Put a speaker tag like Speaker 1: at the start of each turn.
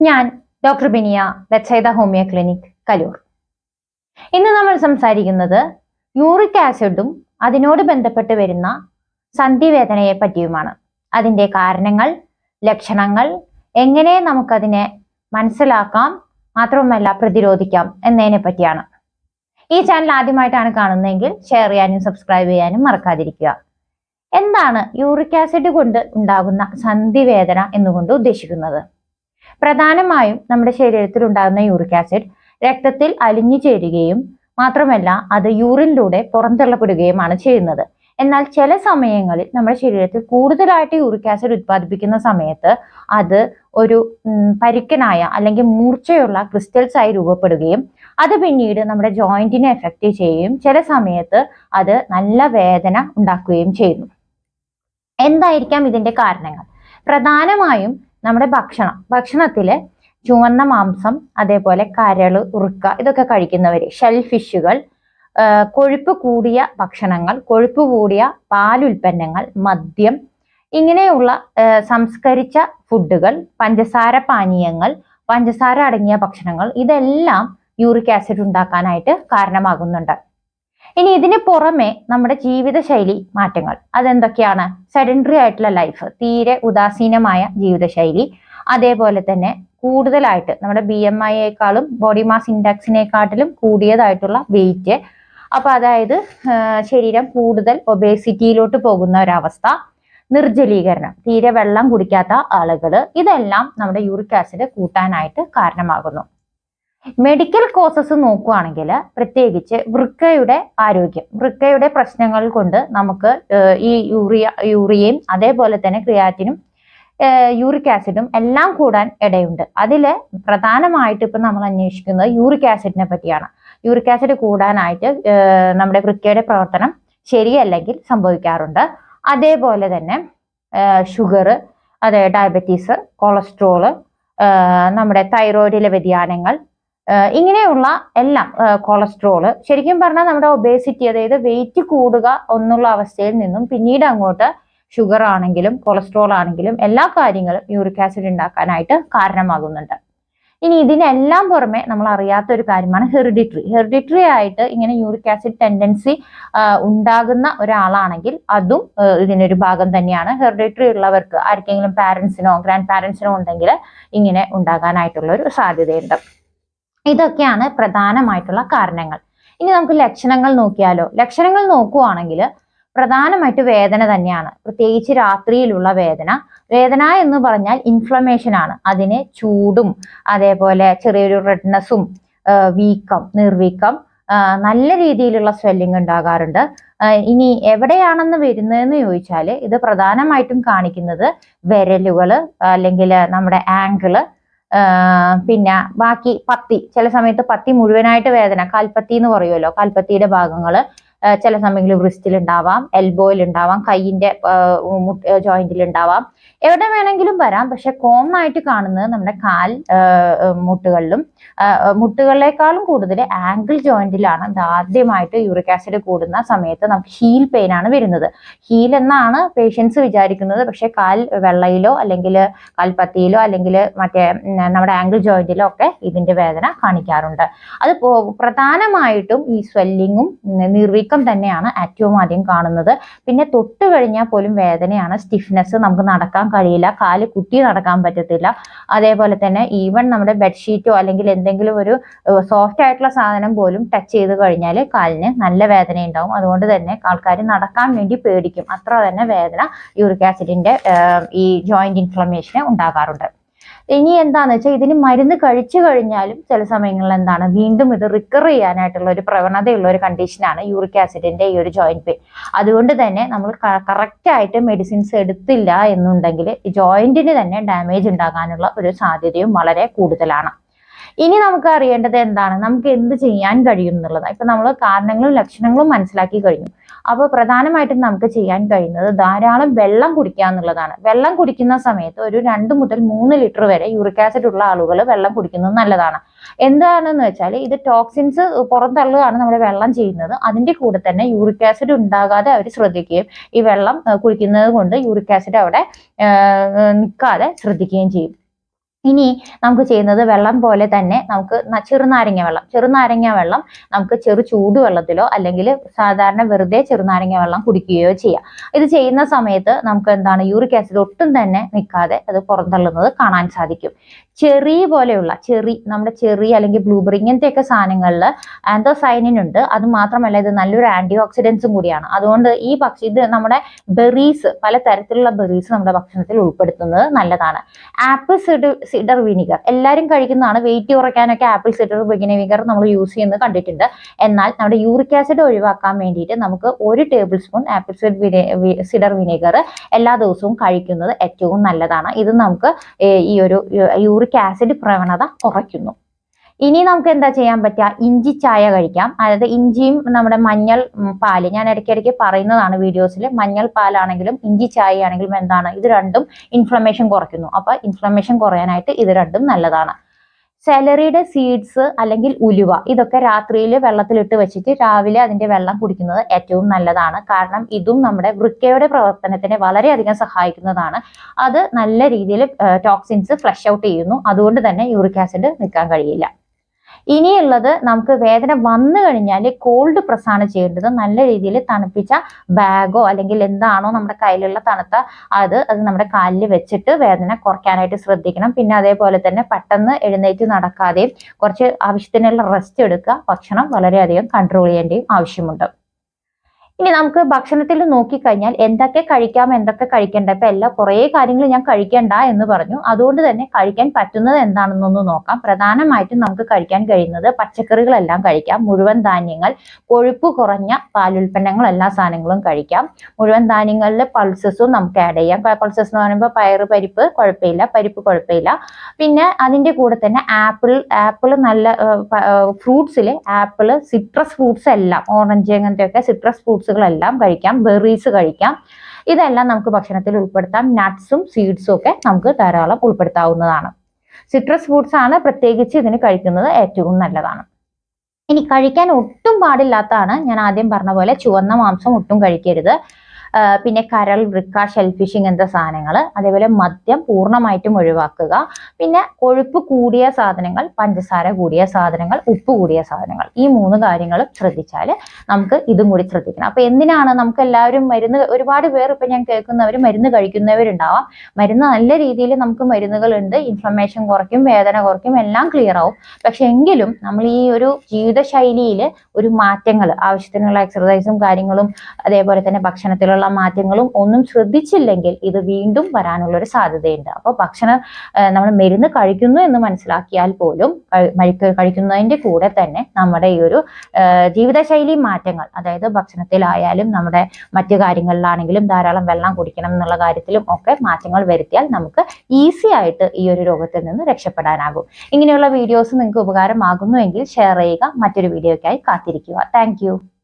Speaker 1: ഞാൻ ഡോക്ടർ ബിനിയ ബെച്ചൈദ homeo clinic Kaloor. ഇന്ന് നമ്മൾ സംസാരിക്കുന്നത് യൂറിക് ആസിഡും അതിനോട് ബന്ധപ്പെട്ട് വരുന്ന സന്ധിവേദനയെ പറ്റിയുമാണ്. അതിന്റെ കാരണങ്ങൾ ലക്ഷണങ്ങൾ എങ്ങനെ നമുക്കതിനെ മനസ്സിലാക്കാം മാത്രവുമല്ല പ്രതിരോധിക്കാം എന്നതിനെ പറ്റിയാണ്. ഈ ചാനൽ ആദ്യമായിട്ടാണ് കാണുന്നതെങ്കിൽ ഷെയർ ചെയ്യാനും സബ്സ്ക്രൈബ് ചെയ്യാനും മറക്കാതിരിക്കുക. എന്താണ് യൂറിക് ആസിഡ് കൊണ്ട് ഉണ്ടാകുന്ന സന്ധിവേദന എന്നുകൊണ്ട് ഉദ്ദേശിക്കുന്നത്? പ്രധാനമായും നമ്മുടെ ശരീരത്തിൽ ഉണ്ടാകുന്ന യൂറിക് ആസിഡ് രക്തത്തിൽ അലിഞ്ഞു ചേരുകയും മാത്രമല്ല അത് യൂറിനിലൂടെ പുറന്തള്ളപ്പെടുകയുമാണ് ചെയ്യുന്നത്. എന്നാൽ ചില സമയങ്ങളിൽ നമ്മുടെ ശരീരത്തിൽ കൂടുതലായിട്ട് യൂറിക് ആസിഡ് ഉത്പാദിപ്പിക്കുന്ന സമയത്ത് അത് ഒരു പരിക്കനായ അല്ലെങ്കിൽ മൂർച്ചയുള്ള ക്രിസ്റ്റൽസ് ആയി രൂപപ്പെടുകയും അത് പിന്നീട് നമ്മുടെ ജോയിന്റിനെ എഫക്റ്റ് ചെയ്യുകയും ചില സമയത്ത് അത് നല്ല വേദന ഉണ്ടാക്കുകയും ചെയ്യുന്നു. എന്തായിരിക്കാം ഇതിന്റെ കാരണങ്ങൾ? പ്രധാനമായും നമ്മുടെ ഭക്ഷണം. ഭക്ഷണത്തിൽ ചുവന്ന മാംസം അതേപോലെ കരൾ ഉറുക്ക ഇതൊക്കെ കഴിക്കുന്നവർ ഷെൽഫിഷുകൾ കൊഴുപ്പ് കൂടിയ ഭക്ഷണങ്ങൾ കൊഴുപ്പ് കൂടിയ പാലുൽപ്പന്നങ്ങൾ മദ്യം ഇങ്ങനെയുള്ള സംസ്കരിച്ച ഫുഡുകൾ പഞ്ചസാര പാനീയങ്ങൾ പഞ്ചസാര അടങ്ങിയ ഭക്ഷണങ്ങൾ ഇതെല്ലാം യൂറിക് ആസിഡ് ഉണ്ടാക്കാനായിട്ട് കാരണമാകുന്നുണ്ട്. ഇനി ഇതിന് പുറമെ നമ്മുടെ ജീവിതശൈലി മാറ്റങ്ങൾ. അതെന്തൊക്കെയാണ്? സെഡൻഡറി ആയിട്ടുള്ള ലൈഫ് തീരെ ഉദാസീനമായ ജീവിതശൈലി. അതേപോലെ തന്നെ കൂടുതലായിട്ട് നമ്മുടെ ബി എം ഐയേക്കാളും ബോഡി മാസ് ഇൻഡെക്സിനെക്കാട്ടിലും കൂടിയതായിട്ടുള്ള വെയിറ്റ് അപ്പൊ അതായത് ശരീരം കൂടുതൽ ഒബേസിറ്റിയിലോട്ട് പോകുന്ന ഒരവസ്ഥ. നിർജലീകരണം തീരെ വെള്ളം കുടിക്കാത്ത ആളുകൾ ഇതെല്ലാം നമ്മുടെ യൂറിക് ആസിഡ് കൂട്ടാനായിട്ട് കാരണമാകുന്നു. മെഡിക്കൽ കോസസ് നോക്കുകയാണെങ്കിൽ പ്രത്യേകിച്ച് വൃക്കയുടെ ആരോഗ്യം വൃക്കയുടെ പ്രശ്നങ്ങൾ കൊണ്ട് നമുക്ക് ഈ യൂറിയ യൂറിയയും അതേപോലെ തന്നെ ക്രിയാറ്റിനും യൂറിക് ആസിഡും എല്ലാം കൂടാൻ ഇടയുണ്ട്. അതിൽ പ്രധാനമായിട്ട് ഇപ്പം നമ്മൾ അന്വേഷിക്കുന്നത് യൂറിക് ആസിഡിനെ പറ്റിയാണ്. യൂറിക് ആസിഡ് കൂടാനായിട്ട് നമ്മുടെ വൃക്കയുടെ പ്രവർത്തനം ശരിയല്ലെങ്കിൽ സംഭവിക്കാറുണ്ട്. അതേപോലെ തന്നെ ഷുഗർ അതെ ഡയബറ്റീസ് കൊളസ്ട്രോൾ നമ്മുടെ തൈറോയിഡിലെ വ്യതിയാനങ്ങൾ ഇങ്ങനെയുള്ള എല്ലാം കൊളസ്ട്രോൾ ശരിക്കും പറഞ്ഞാൽ നമ്മുടെ ഒബേസിറ്റി അതായത് വെയിറ്റ് കൂടുക എന്നുള്ള അവസ്ഥയിൽ നിന്നും പിന്നീട് അങ്ങോട്ട് ഷുഗർ ആണെങ്കിലും കൊളസ്ട്രോൾ ആണെങ്കിലും എല്ലാ കാര്യങ്ങളും യൂറിക് ആസിഡ് ഉണ്ടാക്കാനായിട്ട് കാരണമാകുന്നുണ്ട്. ഇനി ഇതിനെല്ലാം പുറമെ നമ്മൾ അറിയാത്ത ഒരു കാര്യമാണ് ഹെറിഡിറ്ററി ഹെറിഡിറ്ററി ആയിട്ട് ഇങ്ങനെ യൂറിക് ആസിഡ് ടെൻഡൻസി ഉണ്ടാകുന്ന ഒരാളാണെങ്കിൽ അതും ഇതിനൊരു ഭാഗം തന്നെയാണ്. ഹെറിഡിറ്ററി ഉള്ളവർക്ക് ആർക്കെങ്കിലും പാരൻസിനോ ഗ്രാൻഡ് പാരൻസിനോ ഉണ്ടെങ്കിൽ ഇങ്ങനെ ഉണ്ടാകാനായിട്ടുള്ള ഒരു സാധ്യതയുണ്ട്. ഇതൊക്കെയാണ് പ്രധാനമായിട്ടുള്ള കാരണങ്ങൾ. ഇനി നമുക്ക് ലക്ഷണങ്ങൾ നോക്കിയാലോ? ലക്ഷണങ്ങൾ നോക്കുവാണെങ്കിൽ പ്രധാനമായിട്ട് വേദന തന്നെയാണ്. പ്രത്യേകിച്ച് രാത്രിയിലുള്ള വേദന. വേദന എന്ന് പറഞ്ഞാൽ ഇൻഫ്ലമേഷൻ ആണ്. അതിന് ചൂടും അതേപോലെ ചെറിയൊരു റെഡ്നെസ്സും വീക്കം നിർവീക്കം നല്ല രീതിയിലുള്ള സ്വെല്ലിംഗ് ഉണ്ടാകാറുണ്ട്. ഇനി എവിടെയാണെന്ന് വരുന്നതെന്ന് ചോദിച്ചാൽ ഇത് പ്രധാനമായിട്ടും കാണിക്കുന്നത് വിരലുകൾ അല്ലെങ്കിൽ നമ്മുടെ ആങ്കിൾ പിന്നെ ബാക്കി പത്തി ചില സമയത്ത് പത്തി മുഴുവനായിട്ട് വേദന കാൽപ്പത്തി എന്ന് പറയുമല്ലോ കാൽപ്പത്തിയുടെ ഭാഗങ്ങൾ ചില സമയങ്ങളിൽ റിസ്റ്റിൽ ഉണ്ടാവാം എൽബോയിൽ ഉണ്ടാവാം കൈയിന്റെ ജോയിന്റിൽ ഉണ്ടാവാം എവിടെ വേണമെങ്കിലും വരാം പക്ഷെ കോമൺ ആയിട്ട് കാണുന്നത് നമ്മുടെ കാൽ മുട്ടുകളിലും. മുട്ടുകളിലേക്കാളും കൂടുതൽ ആംഗിൾ ജോയിന്റിലാണ് ആദ്യമായിട്ട് യൂറിക് ആസിഡ് കൂടുന്ന സമയത്ത് നമുക്ക് ഹീൽ പെയിൻ ആണ് വരുന്നത്. ഹീൽ എന്നാണ് പേഷ്യൻസ് വിചാരിക്കുന്നത് പക്ഷെ കാൽ വെള്ളയിലോ അല്ലെങ്കിൽ കാൽപ്പത്തിയിലോ അല്ലെങ്കിൽ മറ്റേ നമ്മുടെ ആംഗിൾ ജോയിന്റിലോ ഒക്കെ ഇതിന്റെ വേദന കാണിക്കാറുണ്ട്. അത് പ്രധാനമായിട്ടും ഈ സ്വെല്ലിങ്ങും നിർവീക്കം തന്നെയാണ് ഏറ്റവും ആദ്യം കാണുന്നത്. പിന്നെ തൊട്ട് കഴിഞ്ഞാൽ പോലും വേദനയാണ് സ്റ്റിഫ്നെസ് നമുക്ക് നടക്കാൻ കഴിയില്ല കാൽ കുത്തി നടക്കാൻ പറ്റത്തില്ല. അതേപോലെ തന്നെ ഈവൻ നമ്മുടെ ബെഡ്ഷീറ്റോ അല്ലെങ്കിൽ എന്തെങ്കിലും ഒരു സോഫ്റ്റ് ആയിട്ടുള്ള സാധനം പോലും ടച്ച് ചെയ്ത് കഴിഞ്ഞാൽ കാലിന് നല്ല വേദന ഉണ്ടാവും അതുകൊണ്ട് തന്നെ ആൾക്കാർ നടക്കാൻ വേണ്ടി പേടിക്കും. അത്ര തന്നെ വേദന യൂറിക് ആസിഡിന്റെ ഈ ജോയിന്റ് ഇൻഫ്ലമേഷന് ഉണ്ടാകാറുണ്ട്. ഇനി എന്താന്ന് വെച്ചാൽ ഇതിന് മരുന്ന് കഴിച്ചു കഴിഞ്ഞാലും ചില സമയങ്ങളിൽ എന്താണ് വീണ്ടും ഇത് റിക്കർ ചെയ്യാനായിട്ടുള്ള ഒരു പ്രവണതയുള്ള ഒരു കണ്ടീഷനാണ് യൂറിക് ആസിഡിന്റെ ഈ ഒരു ജോയിന്റ് പെയിൻ അതുകൊണ്ട് തന്നെ നമ്മൾ കറക്റ്റ് ആയിട്ട് മെഡിസിൻസ് എടുത്തില്ല എന്നുണ്ടെങ്കിൽ ജോയിന്റിന് തന്നെ ഡാമേജ് ഉണ്ടാകാനുള്ള ഒരു സാധ്യതയും വളരെ കൂടുതലാണ്. ഇനി നമുക്ക് അറിയേണ്ടത് എന്താണ്? നമുക്ക് എന്ത് ചെയ്യാൻ കഴിയും എന്നുള്ളതാണ് ഇപ്പൊ നമ്മൾ കാരണങ്ങളും ലക്ഷണങ്ങളും മനസ്സിലാക്കി കഴിഞ്ഞു. അപ്പോൾ പ്രധാനമായിട്ടും നമുക്ക് ചെയ്യാൻ കഴിയുന്നത് ധാരാളം വെള്ളം കുടിക്കുക എന്നുള്ളതാണ്. വെള്ളം കുടിക്കുന്ന സമയത്ത് ഒരു രണ്ട് മുതൽ മൂന്ന് ലിറ്റർ വരെ യൂറിക് ആസിഡ് ഉള്ള ആളുകൾ വെള്ളം കുടിക്കുന്നത് നല്ലതാണ്. എന്താണെന്ന് വെച്ചാൽ ഇത് ടോക്സിൻസ് പുറന്തള്ളുകയാണ് നമ്മുടെ വെള്ളം ചെയ്യുന്നത്. അതിന്റെ കൂടെ തന്നെ യൂറിക് ആസിഡ് ഉണ്ടാകാതെ അവർ ശ്രദ്ധിക്കുകയും ഈ വെള്ളം കുടിക്കുന്നത് കൊണ്ട് യൂറിക് ആസിഡ് അവിടെ നിൽക്കാതെ ശ്രദ്ധിക്കുകയും ചെയ്യും. ഇനി നമുക്ക് ചെയ്യുന്നത് വെള്ളം പോലെ തന്നെ നമുക്ക് ചെറുനാരങ്ങ വെള്ളം. ചെറുനാരങ്ങ വെള്ളം നമുക്ക് ചെറു ചൂടുവെള്ളത്തിലോ അല്ലെങ്കിൽ സാധാരണ വെറുതെ ചെറുനാരങ്ങ വെള്ളം കുടിക്കുകയോ ചെയ്യാം. ഇത് ചെയ്യുന്ന സമയത്ത് നമുക്ക് എന്താണ് യൂറിക് ആസിഡ് ഒട്ടും തന്നെ നിൽക്കാതെ അത് പുറന്തള്ളുന്നത് കാണാൻ സാധിക്കും. ചെറി പോലെയുള്ള ചെറി നമ്മുടെ ചെറി അല്ലെങ്കിൽ ബ്ലൂബെറി ഇങ്ങനത്തെയൊക്കെ സാധനങ്ങളിൽ ആന്തോസൈനിൻ ഉണ്ട്. അത് മാത്രമല്ല ഇത് നല്ലൊരു ആന്റി ഓക്സിഡൻസും കൂടിയാണ്. അതുകൊണ്ട് ഈ പക്ഷി ഇത് നമ്മുടെ ബെറീസ് പല തരത്തിലുള്ള ബെറീസ് നമ്മുടെ ഭക്ഷണത്തിൽ ഉൾപ്പെടുത്തുന്നത് നല്ലതാണ്. Apple cider cider vinegar. എല്ലാവരും കഴിക്കുന്നതാണ്. വെയിറ്റ് കുറയ്ക്കാനൊക്കെ ആപ്പിൾ സിഡർ വിനിഗർ നമ്മൾ യൂസ് ചെയ്യുന്നത് കണ്ടിട്ടുണ്ട്. എന്നാൽ നമ്മുടെ യൂറിക് ആസിഡ് ഒഴിവാക്കാൻ വേണ്ടിയിട്ട് നമുക്ക് ഒരു ടേബിൾ സ്പൂൺ ആപ്പിൾ സിഡ് സിഡർ വിനിഗർ എല്ലാ ദിവസവും കഴിക്കുന്നത് ഏറ്റവും നല്ലതാണ്. ഇത് നമുക്ക് ഈ ഒരു യൂറിക് ആസിഡ് പ്രവണത കുറയ്ക്കുന്നു. ഇനി നമുക്ക് എന്താ ചെയ്യാൻ പറ്റുക? ഇഞ്ചി ചായ കഴിക്കാം. അതായത് ഇഞ്ചിയും നമ്മുടെ മഞ്ഞൾ പാൽ. ഞാൻ ഇടയ്ക്കിടയ്ക്ക് പറയുന്നതാണ് വീഡിയോസിൽ മഞ്ഞൾ പാലാണെങ്കിലും ഇഞ്ചി ചായ ആണെങ്കിലും എന്താണ്? ഇത് രണ്ടും ഇൻഫ്ലമേഷൻ കുറയ്ക്കുന്നു. അപ്പൊ ഇൻഫ്ലമേഷൻ കുറയാനായിട്ട് ഇത് രണ്ടും നല്ലതാണ്. സെലറിയുടെ സീഡ്സ് അല്ലെങ്കിൽ ഉലുവ ഇതൊക്കെ രാത്രിയിൽ വെള്ളത്തിലിട്ട് വെച്ചിട്ട് രാവിലെ അതിന്റെ വെള്ളം കുടിക്കുന്നത് ഏറ്റവും നല്ലതാണ്. കാരണം ഇതും നമ്മുടെ വൃക്കയുടെ പ്രവർത്തനത്തിനെ വളരെയധികം സഹായിക്കുന്നതാണ്. അത് നല്ല രീതിയിൽ ടോക്സിൻസ് ഫ്ലഷ് ഔട്ട് ചെയ്യുന്നു. അതുകൊണ്ട് തന്നെ യൂറിക് ആസിഡ് നിൽക്കാൻ കഴിയില്ല. ഇനിയുള്ളത് നമുക്ക് വേദന വന്നു കഴിഞ്ഞാൽ കോൾഡ് പ്രസ് ആണ് ചെയ്യേണ്ടത് നല്ല രീതിയിൽ തണുപ്പിച്ച ബാഗോ അല്ലെങ്കിൽ എന്താണോ നമ്മുടെ കയ്യിലുള്ള തണുത്ത അത് അത് നമ്മുടെ കാലിൽ വെച്ചിട്ട് വേദന കുറയ്ക്കാനായിട്ട് ശ്രദ്ധിക്കണം. പിന്നെ അതേപോലെ തന്നെ പെട്ടെന്ന് എഴുന്നേറ്റ് നടക്കാതെയും കുറച്ച് ആവശ്യത്തിനുള്ള റെസ്റ്റ് എടുക്കുക. ഭക്ഷണം വളരെയധികം കൺട്രോൾ ചെയ്യേണ്ടതും ആവശ്യമുണ്ട്. ഇനി നമുക്ക് ഭക്ഷണത്തിൽ നോക്കിക്കഴിഞ്ഞാൽ എന്തൊക്കെ കഴിക്കാം എന്തൊക്കെ കഴിക്കേണ്ട. ഇപ്പൊ എല്ലാ കുറേ കാര്യങ്ങൾ ഞാൻ കഴിക്കണ്ട എന്ന് പറഞ്ഞു. അതുകൊണ്ട് തന്നെ കഴിക്കാൻ പറ്റുന്നത് എന്താണെന്നൊന്ന് നോക്കാം. പ്രധാനമായിട്ടും നമുക്ക് കഴിക്കാൻ കഴിയുന്നത് പച്ചക്കറികളെല്ലാം കഴിക്കാം. മുഴുവൻ ധാന്യങ്ങൾ കൊഴുപ്പ് കുറഞ്ഞ പാലുൽപ്പന്നങ്ങൾ എല്ലാ സാധനങ്ങളും കഴിക്കാം. മുഴുവൻ ധാന്യങ്ങളിൽ പൾസസും നമുക്ക് ആഡ് ചെയ്യാം. പൾസസ് എന്ന് പറയുമ്പോൾ പയറ് പരിപ്പ് കുഴപ്പമില്ല. പരിപ്പ് കുഴപ്പമില്ല. പിന്നെ അതിന്റെ കൂടെ തന്നെ ആപ്പിൾ ആപ്പിൾ നല്ല ഫ്രൂട്ട്സിൽ ആപ്പിൾ സിട്രസ് ഫ്രൂട്ട്സ് എല്ലാം ഓറഞ്ച് അങ്ങനത്തെയൊക്കെ സിട്രസ് ഫ്രൂട്ട്സുകളെല്ലാം കഴിക്കാം ബെറീസ് കഴിക്കാം. ഇതെല്ലാം നമുക്ക് ഭക്ഷണത്തിൽ ഉൾപ്പെടുത്താം. നട്ട്സും സീഡ്സും ഒക്കെ നമുക്ക് ധാരാളം ഉൾപ്പെടുത്താവുന്നതാണ്. സിട്രസ് ഫ്രൂട്ട്സ് ആണ് പ്രത്യേകിച്ച് ഇതിന് കഴിക്കുന്നത് ഏറ്റവും നല്ലതാണ്. ഇനി കഴിക്കാൻ ഒട്ടും പാടില്ലാത്തതാണ് ഞാൻ ആദ്യം പറഞ്ഞ പോലെ ചുവന്ന മാംസം ഒട്ടും കഴിക്കരുത്. പിന്നെ കരൾ വൃക്ക ഷെൽഫിഷ് എന്ന സാധനങ്ങൾ അതേപോലെ മദ്യം പൂർണമായിട്ടും ഒഴിവാക്കുക. പിന്നെ കൊഴുപ്പ് കൂടിയ സാധനങ്ങൾ പഞ്ചസാര കൂടിയ സാധനങ്ങൾ ഉപ്പ് കൂടിയ സാധനങ്ങൾ. ഈ മൂന്ന് കാര്യങ്ങളും ശ്രദ്ധിച്ചാൽ നമുക്ക് ഇതും കൂടി ശ്രദ്ധിക്കണം. അപ്പൊ എന്തിനാണ് നമുക്ക് എല്ലാവരും മരുന്ന് ഒരുപാട് പേർ ഇപ്പൊ ഞാൻ കേൾക്കുന്നവർ മരുന്ന് കഴിക്കുന്നവരുണ്ടാവാം. മരുന്ന് നല്ല രീതിയിൽ നമുക്ക് മരുന്നുകളുണ്ട്. ഇൻഫ്ലമേഷൻ കുറയ്ക്കും വേദന കുറയ്ക്കും എല്ലാം ക്ലിയർ ആവും. പക്ഷെ എങ്കിലും നമ്മൾ ഈ ഒരു ജീവിതശൈലിയിൽ ഒരു മാറ്റങ്ങൾ ആവശ്യത്തിനുള്ള എക്സർസൈസും കാര്യങ്ങളും അതേപോലെ തന്നെ ഭക്ഷണത്തിലുള്ള മാറ്റങ്ങളും ഒന്നും ശ്രദ്ധിച്ചില്ലെങ്കിൽ ഇത് വീണ്ടും വരാനുള്ള ഒരു സാധ്യതയുണ്ട്. അപ്പോൾ ഭക്ഷണം നമ്മൾ മരുന്ന് കഴിക്കുന്നു എന്ന് മനസ്സിലാക്കിയാൽ പോലും കഴി- മഴിക്ക- കഴിക്കുന്നതിന്റെ കൂടെ തന്നെ നമ്മുടെ ഈ ഒരു ജീവിതശൈലി മാറ്റങ്ങൾ അതായത് ഭക്ഷണത്തിലായാലും നമ്മുടെ മറ്റു കാര്യങ്ങളിലാണെങ്കിലും ധാരാളം വെള്ളം കുടിക്കണം എന്നുള്ള കാര്യത്തിലും ഒക്കെ മാറ്റങ്ങൾ വരുത്തിയാൽ നമുക്ക് ഈസി ആയിട്ട് ഈ ഒരു രോഗത്തിൽ നിന്ന് രക്ഷപ്പെടാനാകും. ഇങ്ങനെയുള്ള വീഡിയോസ് നിങ്ങൾക്ക് ഉപകാരമാകുന്നുവെങ്കിൽ ഷെയർ ചെയ്യുക മറ്റൊരു വീഡിയോയ്ക്കായി കാത്തിരിക്കുക. താങ്ക്